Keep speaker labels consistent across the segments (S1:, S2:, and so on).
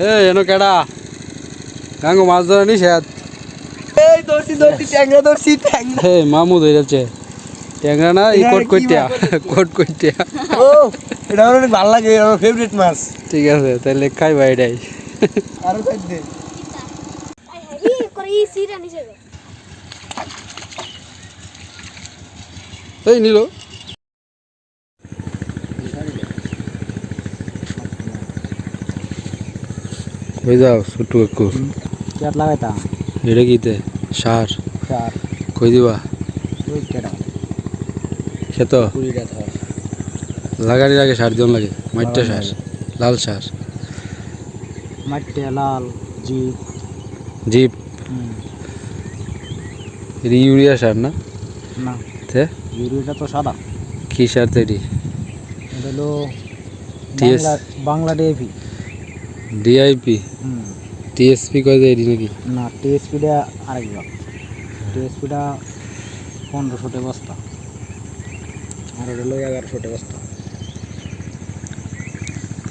S1: এ এনো কেডা গাঙ্গো মাছ ধরা নিষেধ
S2: এই ধরছি ধরছি ট্যাংরা ধরছি ট্যাংরা
S1: হে মামু ধরেছে ট্যাংরা না এই কোট
S2: কি
S1: কইটিয়া কোট কইটিয়া
S2: ও এটা আমার অনেক ভালো লাগে আমার ফেভারিট মাছ
S1: ঠিক আছে তাহলে এটাই
S2: আরও সাইড দে
S1: এই নিল হয়ে যাও ছোট্ট কাকু।
S2: চার লাগাইতাম
S1: এটা কিতে সার।
S2: চার
S1: কই দিবা?
S2: ওই
S1: খেত? লাগানির আগে সার দিন লাগে। মাইটটা সার। লাল সার।
S2: মাটি লাল জি
S1: জিপ? এটা ইউরিয়া সার না?
S2: না।
S1: তে?
S2: ইউরিয়াটা তো সাদা।
S1: কি সার তৈরি
S2: এটা? হলো Bangla Bangla DAP
S1: DIP TSP কয় দেয় এটি নাকি?
S2: না টিএসপিটা আরেক ভাগ টিএসপিটা পনেরোশোটে বস্তা। আর এটা হলো এগারোশোটে বস্তা।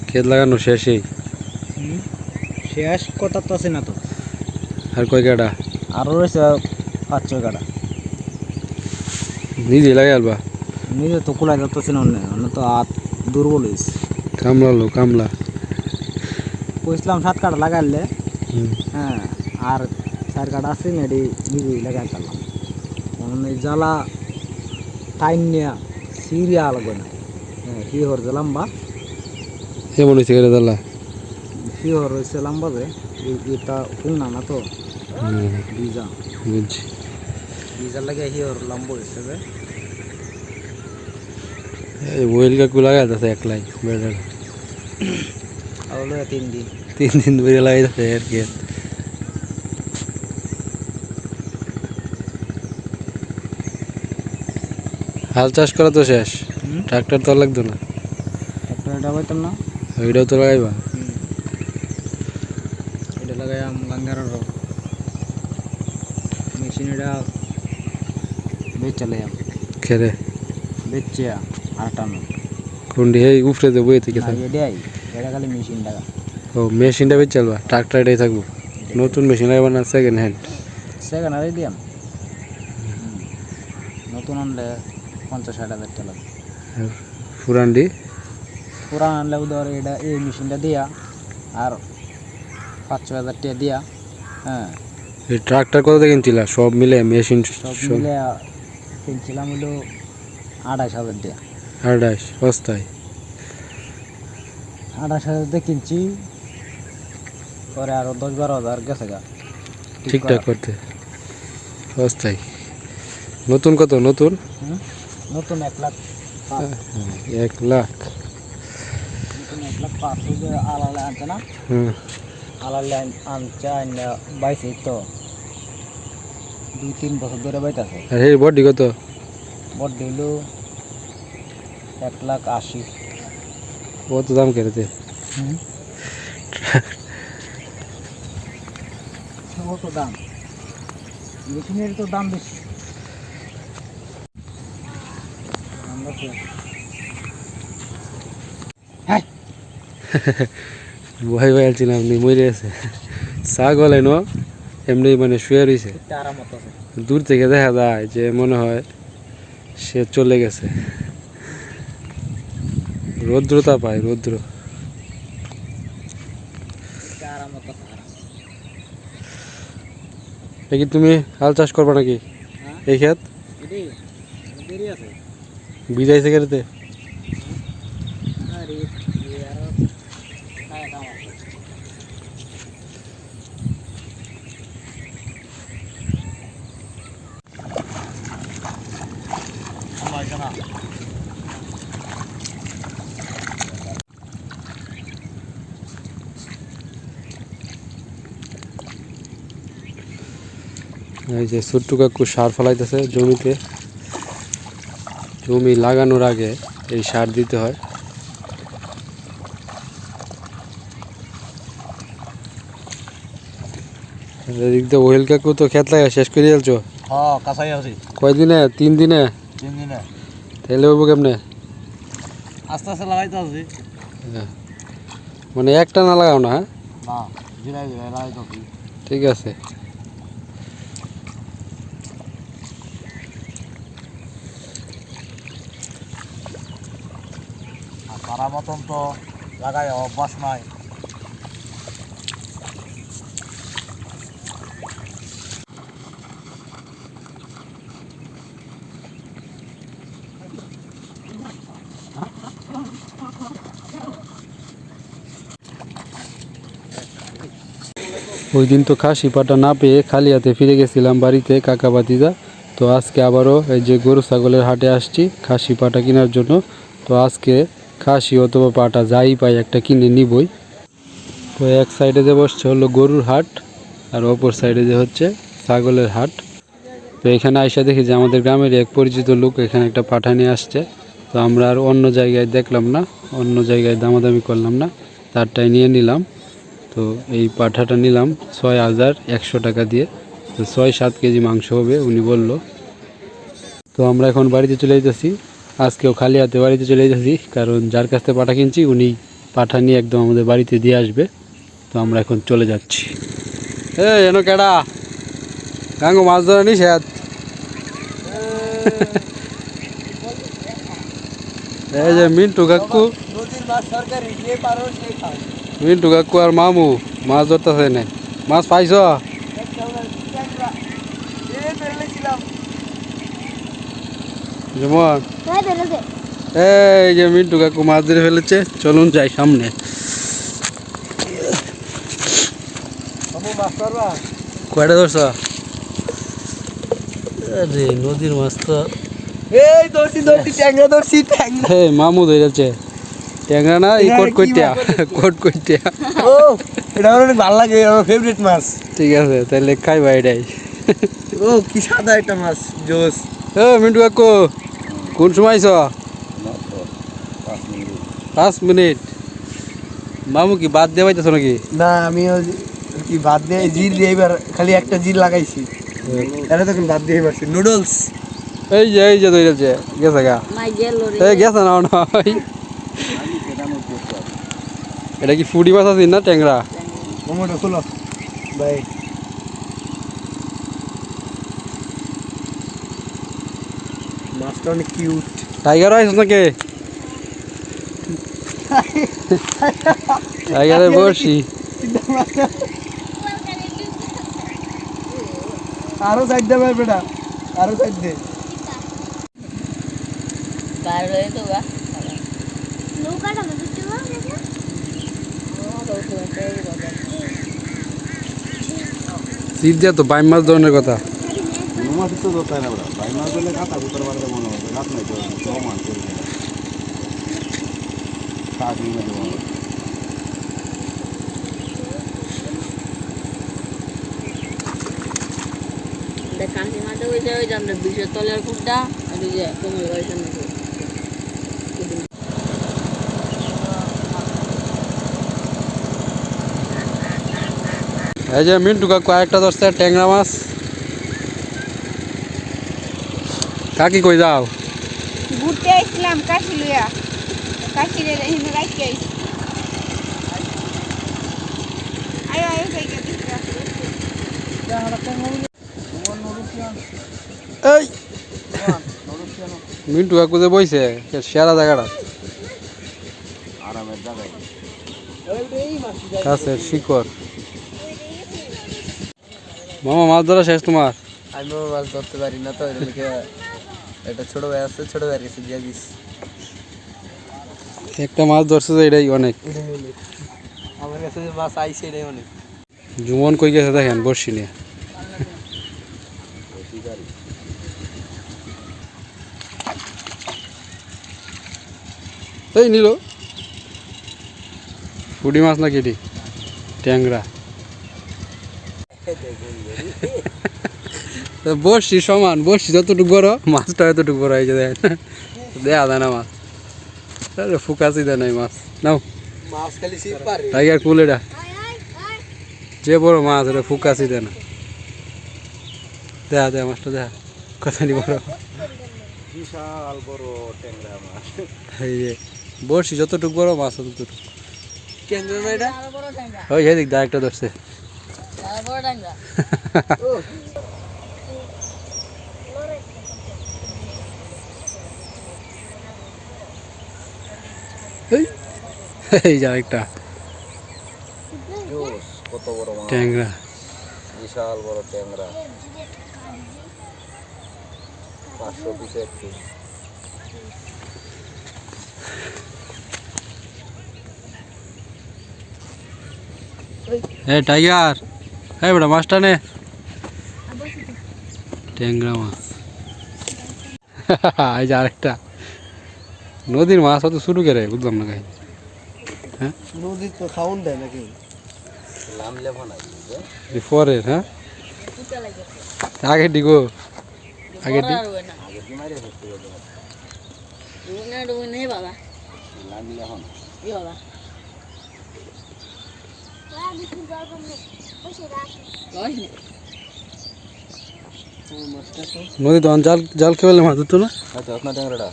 S1: ক্ষেত লাগানো শেষেই?
S2: শেষ কথা তো আছে না তো।
S1: আর কয় কাটা
S2: আরও রয়েছে পাঁচ ছয় কাটা
S1: নিজে লাগাই আলবা?
S2: নিজে তো কুলাই যাচ্ছে না অন্য অন্য তো হাত দুর্বল হয়েছে
S1: কামলা লো কামলা।
S2: কইছিলাম সাত কাটা লাগাইলে। হ্যাঁ আর চার কাটা আছে না এটি নিজেই লাগাই পারলাম মানে জ্বালা টাইম নিয়ে সিরিয়া লাগবে না। হ্যাঁ কি হর যে লম্বা?
S1: এমন হয়েছে কেটে দালা
S2: কি হর হয়েছে লম্বা যে? এটা ফুল না না তো? বীজা
S1: বুঝছি।
S2: বীজার লাগে হিওর লম্বা হয়েছে যে
S1: এই ওয়েল কাকু লাগাই যাচ্ছে একলাই বেড়ার।
S2: হলো তিন দিন
S1: তিন দিন ধরে লাগাই যাচ্ছে আর কি হাল চাষ করা তো শেষ ট্রাক্টর তো লাগতো না
S2: পাইতাম না
S1: ওইটাও তো লাগাইবা
S2: এটা লাগাইয়াম গাঙ্গার মেশিন এটা বেচালাম
S1: খেরে
S2: বেচে আটানো
S1: কোনটি এই উফরে দেবো এ থেকে
S2: এটাই এটা খালি মেশিন টাকা।
S1: ও মেশিনটা বেশ চালবা ট্রাক্টর এটাই থাকব। নতুন মেশিন লাগাবা না সেকেন্ড হ্যান্ড
S2: সেকেন্ড আরে দিয়াম। নতুন আনলে পঞ্চাশ ষাট হাজার টাকা লাগবে।
S1: পুরানডি
S2: পুরান আনলে ধর এটা এই মেশিনটা দিয়া আর পাঁচ ছ হাজার টাকা দিয়া হ্যাঁ।
S1: এই ট্রাক্টর কত কিনছিলা? সব মিলে মেশিন
S2: সব মিলে কিনছিলাম হলো আঠাশ হাজার দিয়া
S1: আড়াইশ সস্তায়।
S2: আঠাশ হাজার দিয়ে কিনছি। পরে আরও দশ বারো হাজার গেছে গা।
S1: ঠিকঠাক করতে। সস্তায় নতুন কত? নতুন?
S2: নতুন এক লাখ
S1: এক লাখ।
S2: নতুন এক লাখ পাঁচ আলালে আনছে না? আলালে আন- আনছে আইনা বাইছে তো। দুই তিন বছর ধরে বাইতেছে।
S1: আর এই বডি কত?
S2: বড় দিল এক লাখ আশি।
S1: কত দাম কেটেছে?
S2: কত দাম? মেশিনের তো দাম বেশি।
S1: ভয় ভয় আলছিলাম আপনি মরে আছে। শাক বলে ন এমনি মানে শুয়ে রয়েছে দূর থেকে দেখা যায় যে মনে হয় সে চলে গেছে। রৌদ্রতা পায় রৌদ্র। কি তুমি হাল চাষ করবা নাকি?
S2: হ্যাঁ।
S1: এই
S2: আছে।
S1: বিজাইছে কেটে
S2: আরে এ আরও খায় কাম আছে আমার জানা
S1: এই যে ছোট্ট কাকু সার ফেলাইতেছে জমিতে। জমি লাগানোর আগে এই সার দিতে হয়। এদিক দিয়ে ওহেল কাকু তো খেত লাগা শেষ করে যাচ্ছ
S2: হ্যাঁ
S1: কয়দিনে তিন দিনে?
S2: তিন দিনে।
S1: তাহলে হইব কেমনে?
S2: আস্তে আস্তে লাগাইতে আছি।
S1: মানে একটা না লাগাও না হ্যাঁ? ঠিক আছে।
S3: তারা মতন তো লাগাই অভ্যাস নাই।
S1: ওই দিন তো খাসি পাটা না পেয়ে খালি হাতে ফিরে গেছিলাম বাড়িতে কাকা বাতিজা তো আজকে আবারও এই যে গরু, ছাগলের হাটে আসছি খাসি পাটা কেনার জন্য। তো আজকে খাসি অথবা পাটা যাই পাই একটা কিনে নিবই। তো এক সাইডে যে বসছে হলো গরুর হাট, আর অপর সাইডে যে হচ্ছে ছাগলের হাট। তো এখানে আইসা দেখি যে আমাদের গ্রামের এক পরিচিত লোক এখানে একটা পাঠা নিয়ে আসছে। তো আমরা আর অন্য জায়গায় দেখলাম না, অন্য জায়গায় দামাদামি করলাম না, তারটাই নিয়ে নিলাম। তো এই পাঠাটা নিলাম ছয় হাজার একশো টাকা দিয়ে। তো ছয় সাত কেজি মাংস হবে, উনি বলল। তো আমরা এখন বাড়িতে চলে যেতেছি আজকেও খালি হাতে বাড়িতে চলে যেতেছি কারণ যার কাছ থেকে পাঠা কিনছি, উনি পাঠা নিয়ে একদম আমাদের বাড়িতে দিয়ে আসবে। তো আমরা এখন চলে যাচ্ছি। এ এনো কেডা? গাঙ্গো মাছ ধরা নিষেধ। এই যে মিন্টু কাকু। মিন্টু কাকু আর মামু, মাছ ধরতেছে না মাছ পাইছ? যেমন এই যে মিন্টু কাকু মাছ ধরে ফেলেছে চলুন যাই সামনে। কয়টা ধরছ? আরে নদীর মাছ তো।
S3: এই দর্শি দর্শি ট্যাংরা দর্শি ট্যাংরা।
S1: হে মামু ধরেছে ট্যাংরা না এই কোট কইটিয়া কোট কইটিয়া
S3: ও এটা আমার অনেক ভালো লাগে আমার ফেভারিট মাছ।
S1: ঠিক আছে তাহলে খাইবা এটাই।
S3: ও কি সাদা একটা মাছ জোস।
S1: ও মিন্টু কাকু। কোন সময় আইছ? পাঁচ মিনিট। মামু কি বাদ দিয়ে পাইতেছ নাকি?
S3: না আমি ওই কি ভাত দিয়ে জির দিয়ে এবার খালি একটা জির লাগাইছি। এটা তখন ভাত দিয়ে পারছি নুডলস।
S1: এই যে এই যে ধরেছে গেছে গা। এই গেছে না নয় এটা কি ফুডি মাছ আছে না ট্যাংরা?
S3: মোমোটা খোলো। ভাই। অনেক কিউট
S1: টাইগার আইস নাকি টাইগারের বসি
S3: আরও সাইড দে ভাই বেটা আরও সাইড দে।
S4: নৌকাটা মধ্যে চলো
S1: সিট দিয়া তো বাইম মাছ ধরনের কথা।
S5: মাছ তো ধরতে না ওরা মাছ ধরলে কাঁথা ভিতর বাড়তে মনে সাত মিনিট মনে হবে
S6: কান্তি মাঠে ওই যে ওই যে আমরা বিষের তলের কুটটা আর ওই যে কোমল বয়সের মতো
S1: এই যে মিন্টু কাকু আরেকটা ধরছে ট্যাংরা মাছ। কাকি কই যাও?
S7: ঘুরতে আসলাম কাশি লইয়া কাশিরে হিন্দু রাখতে আইছি আয়ো আয়ো
S1: এই। মিন্টু কাকু যে বইছে সে সেরা জায়গাটা।
S5: আরামের জায়গায়
S1: কাছের শিকড়। মামা মাছ ধরা শেষ তোমার?
S3: আমি মাছ ধরতে পারি না তো একটা ছোট ভাই আছে ছোট ভাই গেছে দিয়ে দিস।
S1: একটা মাছ ধরছে যে এটাই অনেক।
S3: আমার কাছে যে মাছ আইছে এটাই অনেক।
S1: জুমন কই গেছে দেখেন বর্ষি নিয়ে। এই নিল। পুডি মাছ না কেটি ট্যাংরা। বর্ষি সমান বর্ষি যতটুকু বড় মাছটা এতটুকু বড় হয়েছে দেখেন। দেয়া যায় না মাছ। আরে ফুকাসি দেয় নাই মাছ। নাও।
S3: মাছ খালি সিপ পারে।
S1: টাইগার কুল এটা। যে বড় মাছ এটা ফুকাসি দেয় না। দেখা দেয়া মাছটা দেখা কথা নি বড়।
S5: বিশাল বড় ট্যাংরা মাছ।
S1: এই যে বড়শি যতটুকু বড় মাছ ততটুকু।
S2: কেন্দ্র না এটা?
S6: আরও
S1: ওই এদিক দা একটা ধরছে।
S6: বড় ট্যাংরা।
S1: এই যা একটা
S5: জোস কত বড় মাছ।
S1: ট্যাংরা।
S5: বিশাল বড় ট্যাংরা। পাঁচশো পিসে এক পিস
S1: এ টাইগার এই বেটা মাছটা নে। ট্যাংরা মাছ। এই যে আরেকটা। নদীর মাছ অত শুরু করে বুঝলাম না কাহিনী।
S2: নদীর তো খাউন দেয় নাকি?
S1: পরের হ্যাঁ? আগে ডিগো আগে
S6: হয়
S1: নদী তো জাল জাল খেয়ে মাছ ধরতো না?
S5: আচ্ছা আপনার ট্যাংরাটা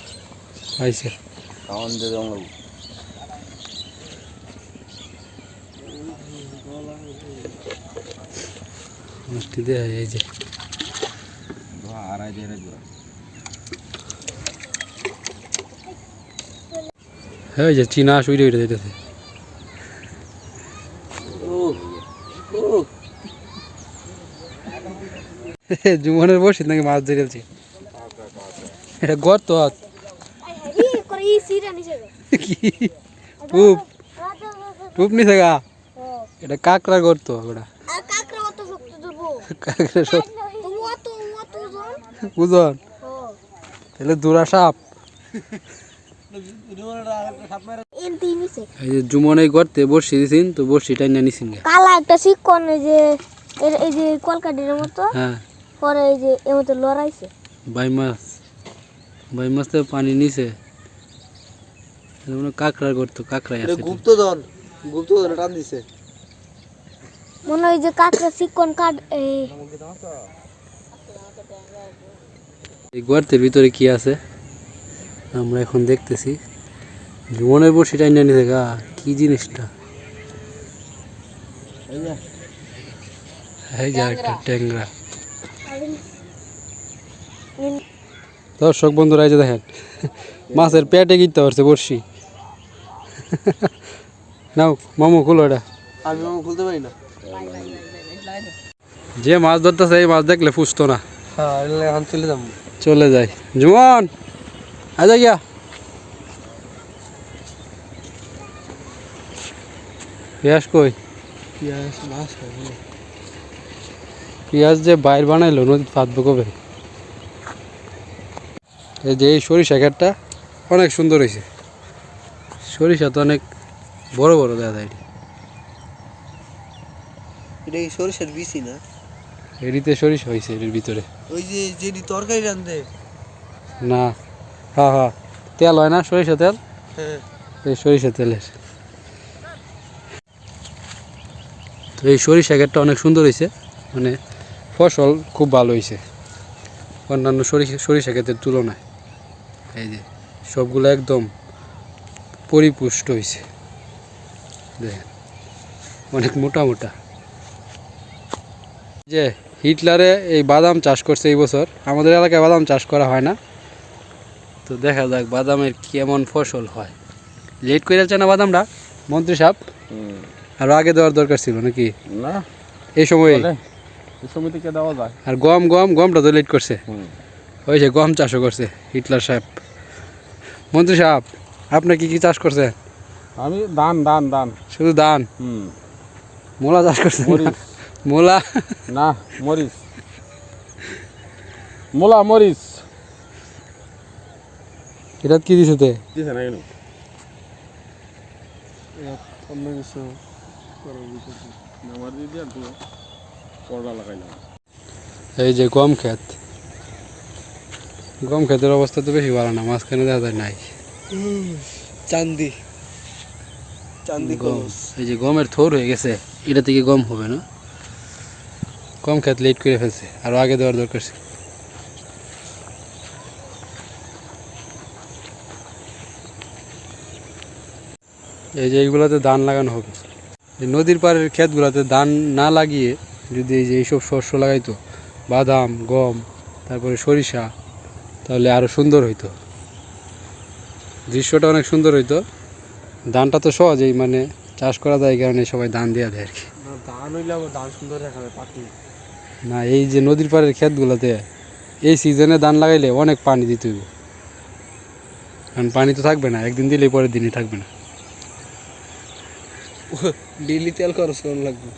S1: হ্যাঁ চীনা জুমনের বসে নাকি মাছ ধরেছে এটা গর্ত হাত
S4: আই হারি করে এই সিরা নিছে গো
S1: কি? টুপ টুপ নিছে গা? এটা কাকড়া গর্ত ওটা।
S4: ওজন।
S1: তাহলে দুরা সাপ।
S4: এমতি
S1: এই যে জুমন এই গর্তে বসি দিছিন তো বসি টাইনা নিছিন
S4: কালা একটা শিকন এই যে এই যে কলকাটির মতো।
S1: হ্যাঁ।
S4: পরে এই যে এর মতো লড়াইছে।
S1: By much. বাই মাছ তো পানি নিছে। মনে হয় কাকড়ার গর্ত কাকড়াই আছে এটা।
S2: গুপ্তধন গুপ্তধন টান দিছে।
S4: মনে হয় যে কাকড়া শিকন কাট এই
S1: এই গর্তের ভিতরে কি আছে? আমরা এখন দেখতেছি। জীবনের বসি টাইনা নিছে গা কি জিনিসটা? এই যে একটা ট্যাংরা। দর্শক বন্ধুরা এই যে দেখেন মাছের পেটে গিতে পারছে বর্ষি নাও মামু খুলো এটা।
S2: আমি মামা খুলতে পারি না?
S1: যে মাছ ধরতেছে এই মাছ দেখলে ফুসতো না।
S2: হ্যাঁ চলে যাব।
S1: চলে যায় জুমন আজা গিয়া। পেঁয়াজ কই?
S2: পেঁয়াজ মাছ
S1: পেঁয়াজ যে বাইর বানাইলো নদীত পাতবো কবে এই যে এই সরিষা ক্ষেতটা অনেক সুন্দর হয়েছে সরিষা তো অনেক বড় বড় দেখা যায়। এটি।
S2: কি সরিষার বিচি না?
S1: এটিতে সরিষা হয়েছে এটির ভিতরে।
S2: ওই যে যেটি তরকারি রান্ধে
S1: না হ্যাঁ হ্যাঁ তেল হয় না সরিষা তেল?
S2: হ্যাঁ।
S1: এই সরিষা তেলের। তো এই সরিষা ক্ষেতটা অনেক সুন্দর হয়েছে মানে ফসল খুব ভালো হয়েছে অন্যান্য সরিষা সরিষা ক্ষেতের তুলনায়। এই যে সবগুলো একদম পরিপুষ্ট হয়েছে দেখেন অনেক মোটা মোটা। যে হিটলারে এই বাদাম চাষ করছে এই বছর আমাদের এলাকায় বাদাম চাষ করা হয় না। তো দেখা যাক বাদামের কেমন ফসল হয়। লেট করে যাচ্ছে না বাদামটা? মন্ত্রী সাহেব? আর আগে দেওয়ার দরকার ছিল নাকি?
S5: না।
S1: এই সময়। আর গম গম গমটা তো লেট করছে। ওই যে গম চাষও করছে হিটলার সাহেব। মন্ত্রী সাহেব আপনি কি কি চাষ করছেন?
S5: আমি দান দান দান
S1: শুধু ধান?
S5: হুম।
S1: মোলা চাষ করছেন। মোলা?
S5: না মরিচ। মূলা মরিচ।
S1: এটা কি দিছে তে?
S5: দিছে না কেন?
S2: অন্য কিছু
S1: এই যে গম ক্ষেত। গম ক্ষেতের অবস্থা তো বেশি ভালো না মাঝখানে দেখা যায় নাই।
S2: চান্দি। চান্দি
S1: গম। এই যে গমের থোর হয়ে গেছে এটা থেকে গম হবে না? গম ক্ষেত লেট করে ফেলছে আরও আগে দেওয়ার দরকার ছিল। এই যে এইগুলোতে ধান লাগানো হবে। এই নদীর পাড়ের ক্ষেতগুলোতে ধান না লাগিয়ে যদি এই যে এইসব শস্য লাগাইতো বাদাম গম তারপরে সরিষা তাহলে আরও সুন্দর হইতো। দৃশ্যটা অনেক সুন্দর হইতো। ধানটা তো সহজেই মানে চাষ করা যায় কারণে সবাই ধান দেওয়া দেয় আর কি।
S2: ধান হইলে ধান সুন্দর দেখাবে পাখি।
S1: না এই যে নদীর পাড়ের ক্ষেতগুলোতে এই সিজনে ধান লাগাইলে অনেক পানি দিতে হইব। কারণ পানি তো থাকবে না একদিন দিলে পরের দিনই থাকবে না।
S2: ডেলি তেল খরচ করা লাগবে।